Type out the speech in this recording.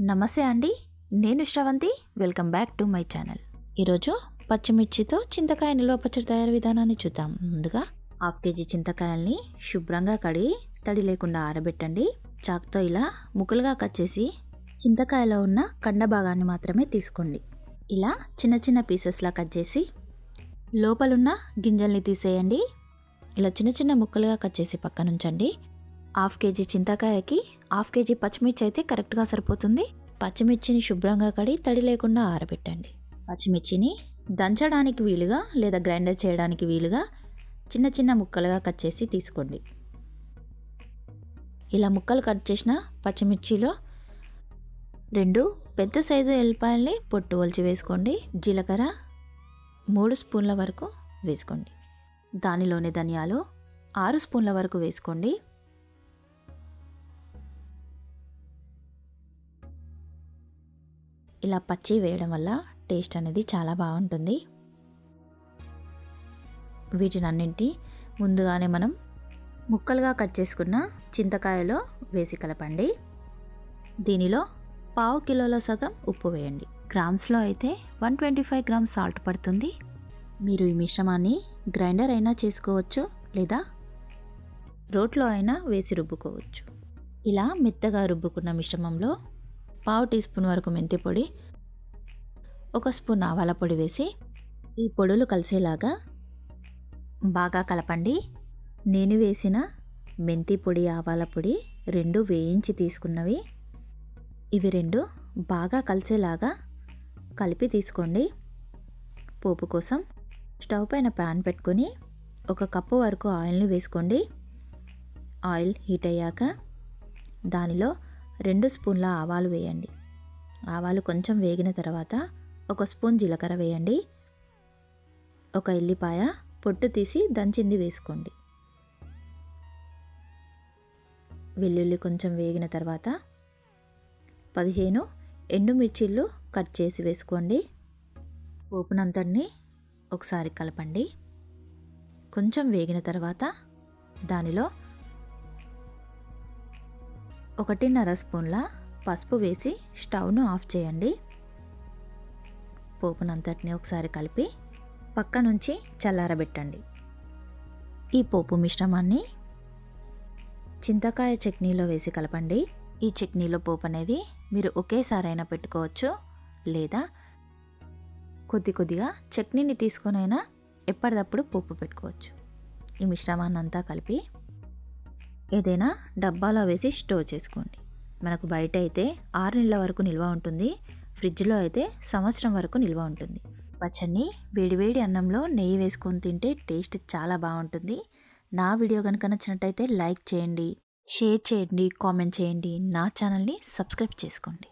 నమస్తే అండి నేను Sravanthi. Welcome back to my channel. ఈరోజు పచ్చిమిర్చితో చింతకాయ నిల్వ పచ్చడి తయారు విధానాన్ని చూద్దాం. ముందుగా హాఫ్ కేజీ చింతకాయల్ని శుభ్రంగా కడిగి తడి లేకుండా ఆరబెట్టండి. చాక్తో ఇలా ముక్కలుగా కట్ చేసి చింతకాయలో ఉన్న కండ భాగాన్ని మాత్రమే తీసుకోండి. ఇలా చిన్న చిన్న పీసెస్లా కట్ చేసి లోపలున్న గింజల్ని తీసేయండి. ఇలా చిన్న చిన్న ముక్కలుగా కట్ చేసి పక్కనుంచండి. హాఫ్ కేజీ చింతకాయకి హాఫ్ కేజీ పచ్చిమిర్చి అయితే కరెక్ట్గా సరిపోతుంది. పచ్చిమిర్చిని శుభ్రంగా కడి తడి లేకుండా ఆరబెట్టండి. పచ్చిమిర్చిని దంచడానికి వీలుగా లేదా గ్రైండర్ చేయడానికి వీలుగా చిన్న చిన్న ముక్కలుగా కట్ చేసి తీసుకోండి. ఇలా ముక్కలు కట్ చేసిన పచ్చిమిర్చిలో రెండు పెద్ద సైజు ఎల్లిపాయల్ని పొట్టు ఒలిచి వేసుకోండి. జీలకర్ర మూడు స్పూన్ల వరకు వేసుకోండి. దానిలోని ధనియాలు ఆరు స్పూన్ల వరకు వేసుకోండి. ఇలా పచ్చి వేయడం వల్ల టేస్ట్ అనేది చాలా బాగుంటుంది. వీటినన్నింటి ముందుగానే మనం ముక్కలుగా కట్ చేసుకున్న చింతకాయలో వేసి కలపండి. దీనిలో పావు కిలోలో సగం ఉప్పు వేయండి. గ్రామ్స్లో అయితే one twenty five grams salt పడుతుంది. మీరు ఈ మిశ్రమాన్ని గ్రైండర్ అయినా చేసుకోవచ్చు లేదా రోట్లో అయినా వేసి రుబ్బుకోవచ్చు. ఇలా మెత్తగా రుబ్బుకున్న మిశ్రమంలో పావు టీ స్పూన్ వరకు మెంతి పొడి ఒక స్పూన్ ఆవాల పొడి వేసి ఈ పొడులు కలిసేలాగా బాగా కలపండి. నేను వేసిన మెంతి పొడి ఆవాల పొడి రెండు వేయించి తీసుకున్నవి. ఇవి రెండు బాగా కలిసేలాగా కలిపి తీసుకోండి. పోపు కోసం స్టవ్ పైన ప్యాన్ పెట్టుకొని ఒక కప్పు వరకు ఆయిల్ని వేసుకోండి. ఆయిల్ హీట్ అయ్యాక దానిలో రెండు స్పూన్ల ఆవాలు వేయండి. ఆవాలు కొంచెం వేగిన తర్వాత ఒక స్పూన్ జీలకర్ర వేయండి. ఒక ఎల్లిపాయ పొట్టు తీసి దంచింది వేసుకోండి. వెల్లుల్లి కొంచెం వేగిన తర్వాత పదిహేను ఎండుమిర్చిళ్ళు కట్ చేసి వేసుకోండి. పోపునంతటిని ఒకసారి కలపండి. కొంచెం వేగిన తర్వాత దానిలో ఒకటిన్నర స్పూన్ల పసుపు వేసి స్టవ్ను ఆఫ్ చేయండి. పోపునంతటిని ఒకసారి కలిపి పక్క నుంచి చల్లారబెట్టండి. ఈ పోపు మిశ్రమాన్ని చింతకాయ చట్నీలో వేసి కలపండి. ఈ చట్నీలో పోపు అనేది మీరు ఒకేసారైనా పెట్టుకోవచ్చు లేదా కొద్ది కొద్దిగా చట్నీని తీసుకొనైనా ఎప్పటికప్పుడు పోపు పెట్టుకోవచ్చు. ఈ మిశ్రమాన్ని అంతా కలిపి ఏదైనా డబ్బాలో వేసి స్టోర్ చేసుకోండి. మనకు బయట అయితే ఆరు నెలల వరకు నిల్వ ఉంటుంది. ఫ్రిడ్జ్లో అయితే సంవత్సరం వరకు నిల్వ ఉంటుంది. పచ్చడిని వేడివేడి అన్నంలో నెయ్యి వేసుకొని తింటే టేస్ట్ చాలా బాగుంటుంది. నా వీడియో కనుక నచ్చినట్టయితే లైక్ చేయండి షేర్ చేయండి కామెంట్ చేయండి. నా ఛానల్ని సబ్స్క్రైబ్ చేసుకోండి.